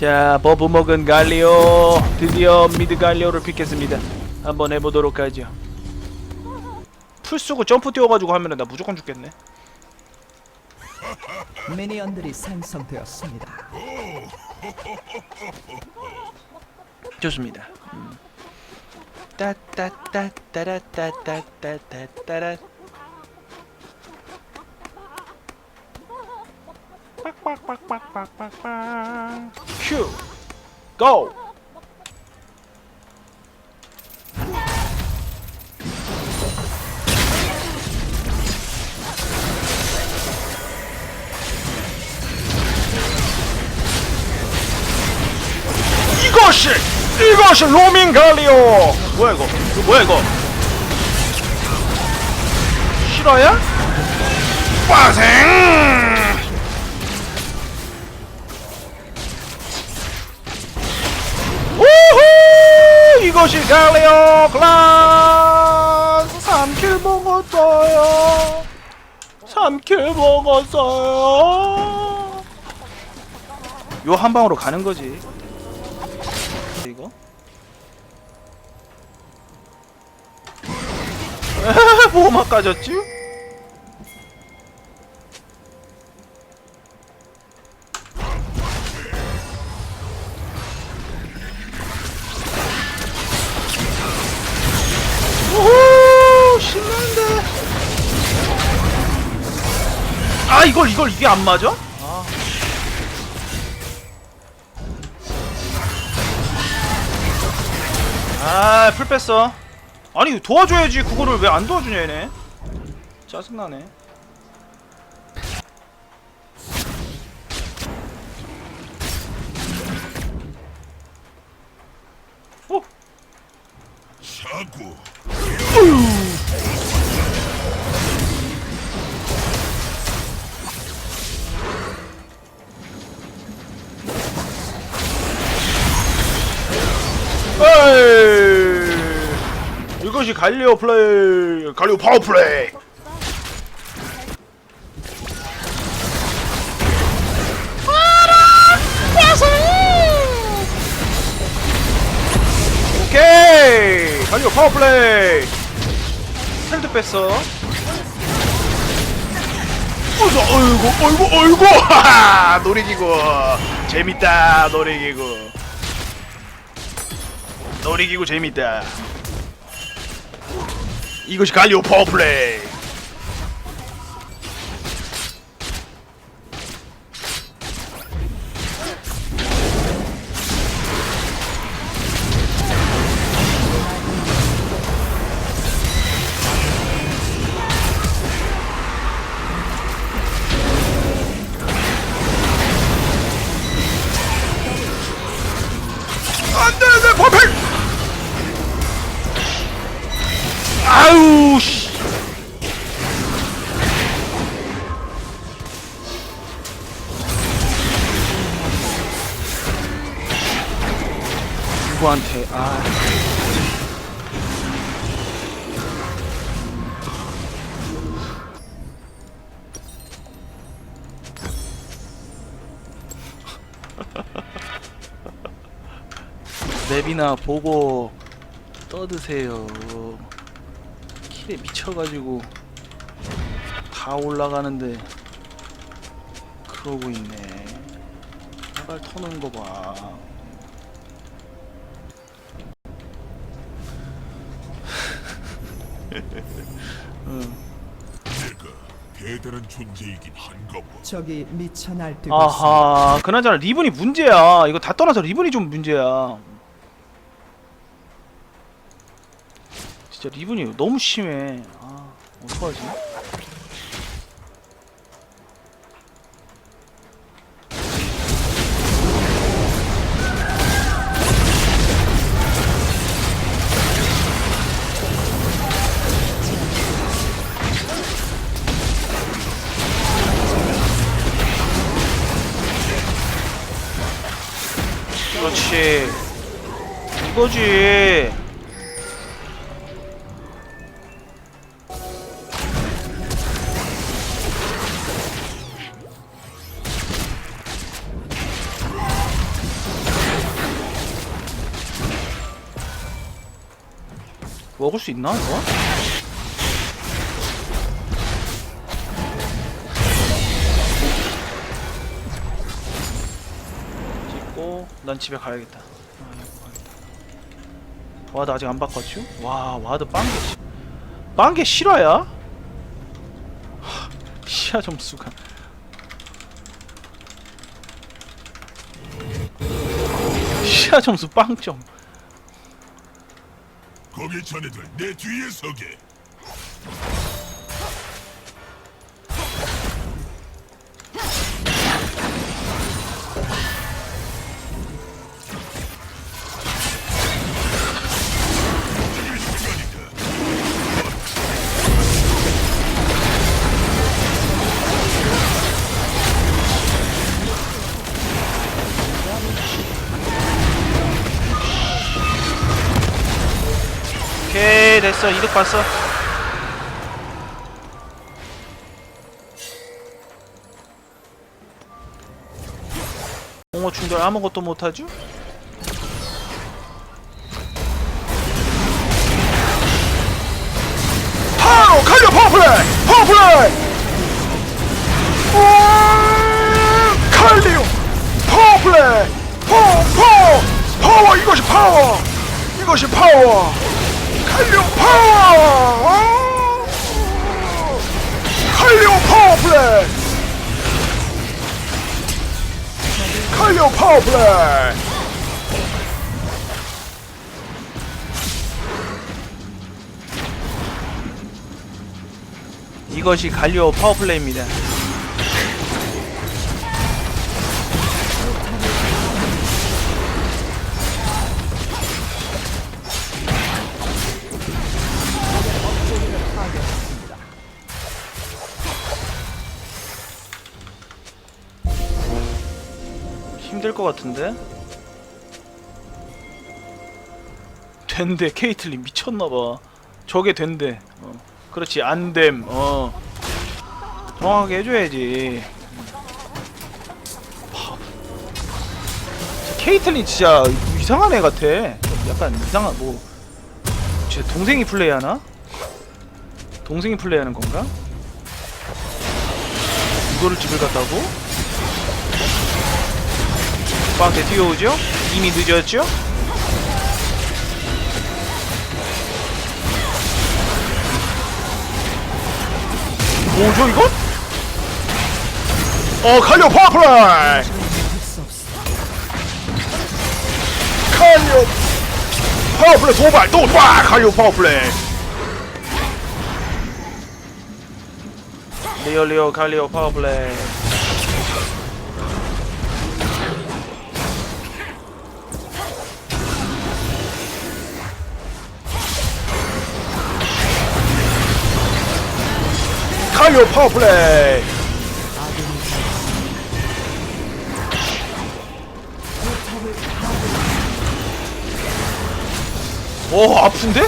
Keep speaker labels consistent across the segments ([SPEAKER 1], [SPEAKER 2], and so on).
[SPEAKER 1] 자 버프 먹은 갈리오 드디어 미드 갈리오를 픽했습니다 한번 해보도록 하죠 풀 쓰고 점프 뛰어가지고 하면은 나 무조건 죽겠네
[SPEAKER 2] 미니언들이 생성되었습니다.
[SPEAKER 1] 좋습니다 음. 따따따따라따따따따따라 빡빡빡빡빡빡빡 큐 고! 이것이 이것이 로밍 갈리오. 뭐야 이거? 이거 뭐야 이거? 실화야? 빠생 이것이 갈리오 클라스 3킬 먹었어요 3킬 먹었어요 요 한 방으로 가는 거지 이거? 보호막 까졌지? 이걸 이게 안 맞아? 아. 아, 풀 뺐어. 아니, 도와줘야지. 그거를 왜 안 도와주냐, 얘네. 짜증나네. 오!
[SPEAKER 3] 사고
[SPEAKER 1] 이! 이것이 갈리오 플레이. 갈리오 파워 플레이. 오케이! 갈리오 파워 플레이. 헬드 뺐어. 어서 어이구 어이구 어이구 하하 놀이기구 재밌다 놀이기구 놀이기구 재밌다 이것이 갈리오 파워플레이. 안돼 아우 씨 누구한테 아 맵이나 보고 떠드세요. 킬에 미쳐가지고 다 올라가는데 그러고 있네. 나갈 터는 거 봐. 응.
[SPEAKER 3] 내가 대단한 존재이긴 한가 봐.
[SPEAKER 2] 적이 미쳐 날뛰고 있습니다.
[SPEAKER 1] 아하, 그나저나 리븐이 문제야. 이거 다 떠나서 리븐이 좀 문제야. 진짜 리븐이 너무 심해. 아, 어떡하지? 그렇지. 이거지. 먹을 수 있나 이거? 난 집에. 아, 가야겠다. 와드 아직 안 바꿨죠? 와 와드 빵개 시- 빵개 실화야? 하, 시야 점수가 시야 점수 빵점.
[SPEAKER 3] 거기 자네들 내 뒤에 서게.
[SPEAKER 1] 됐어 이득 봤어 공허 충돌 아무것도 못하죠? 바로 갈려 파워플레이! 파워플레이! 오! 칼리오! 파워플레이! 파워! 파워! 파워! 이것이 파워! 이것이 파워! 칼리오 파워! 파워 플레이! 칼리오 파워 플레이! 이것이 갈리오 파워플레이입니다. 힘들 것 같은데? 된대 케이틀린 미쳤나봐 저게 된대 어. 그렇지 안됨 어 정확하게 해줘야지 파- 저 케이틀린 진짜 이상한 애 같아 약간 이상한 뭐제 동생이 플레이하나? 동생이 플레이하는 건가? 이거를 집을 갔다고? 빵한테 뛰어오죠? 이미 늦었죠? 뭐죠 이건? 어 칼리오 파워플라이! 칼리오 파워플레이 도발 도발 칼리오 파워플레이 리오 리오 칼리오 파워플레이 칼리오 파워플레이. 오 아픈데?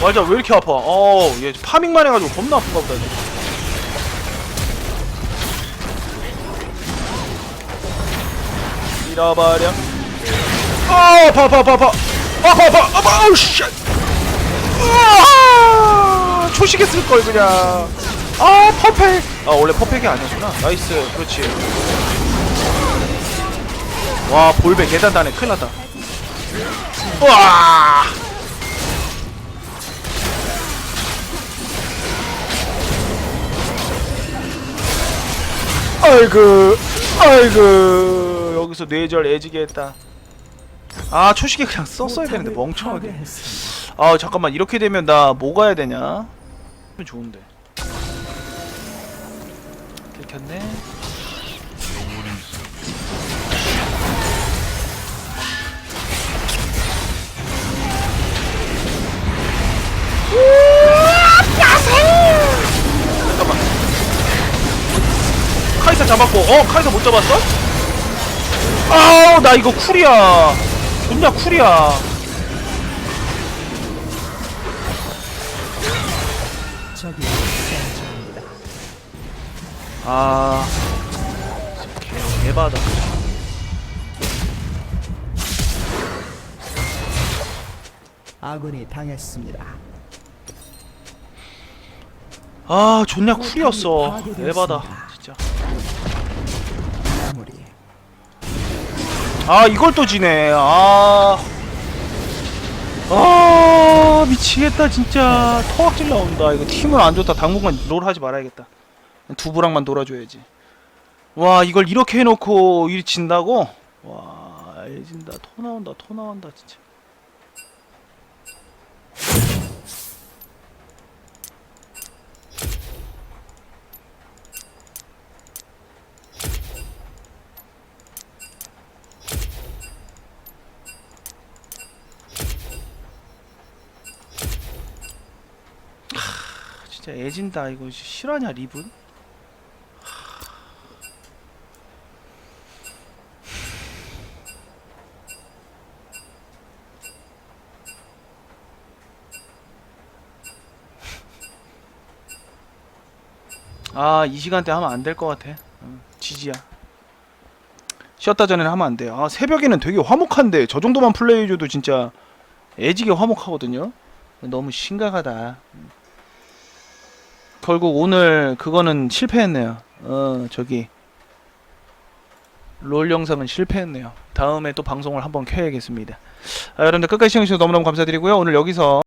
[SPEAKER 1] 맞아 왜 이렇게 아파? 어얘 파밍만 해가지고 겁나 아픈가 보다 이제. 잃어버려. 아 아파 아파 아파 아파. 아파 아파 아우 씨. 아, 초식했을걸 그냥 아 퍼펙! 아 원래 퍼펙이 아니었구나. 나이스 그렇지. 와 볼배 개단단해 큰일났다. 와! 아이고 아이고. 여기서 뇌절 애지게 했다. 아 초식에 그냥 썼어야 되는데 멍청하게. 아 잠깐만. 이렇게 되면 나 뭐 가야 되냐? 좋은데. 잠깐만. 카이사 잡았고, 어 카이사 못 잡았어? 아우 나 이거 쿨이야. 존나 쿨이야.
[SPEAKER 2] 생존입니다.
[SPEAKER 1] 아, 개 개바다.
[SPEAKER 2] 아군이 당했습니다.
[SPEAKER 1] 아 존냐 쿨이었어. 에바다 진짜.
[SPEAKER 2] 마무리.
[SPEAKER 1] 아 이걸 또 지네. 아. 아, 미치겠다 진짜. 토악질 나온다. 이거 팀은 안 좋다. 당분간 롤 하지 말아야겠다 두부랑만 놀아줘야지. 와 이걸 이렇게 해놓고 일 진다고? 와 애진다. 토 나온다 토 나온다 진짜. 진짜 애진다 이거. 실화냐 리븐? 아 이 시간대 하면 안 될 것 같아 응, 지지야 쉬었다 전에는 하면 안 돼요 아 새벽에는 되게 화목한데 저 정도만 플레이해줘도 진짜 애지게 화목하거든요 너무 심각하다 결국 오늘 그거는 실패했네요. 어 저기 롤 영상은 실패했네요. 다음에 또 방송을 한번 켜야겠습니다. 아, 여러분들 끝까지 시청해주셔서 너무너무 감사드리고요. 오늘 여기서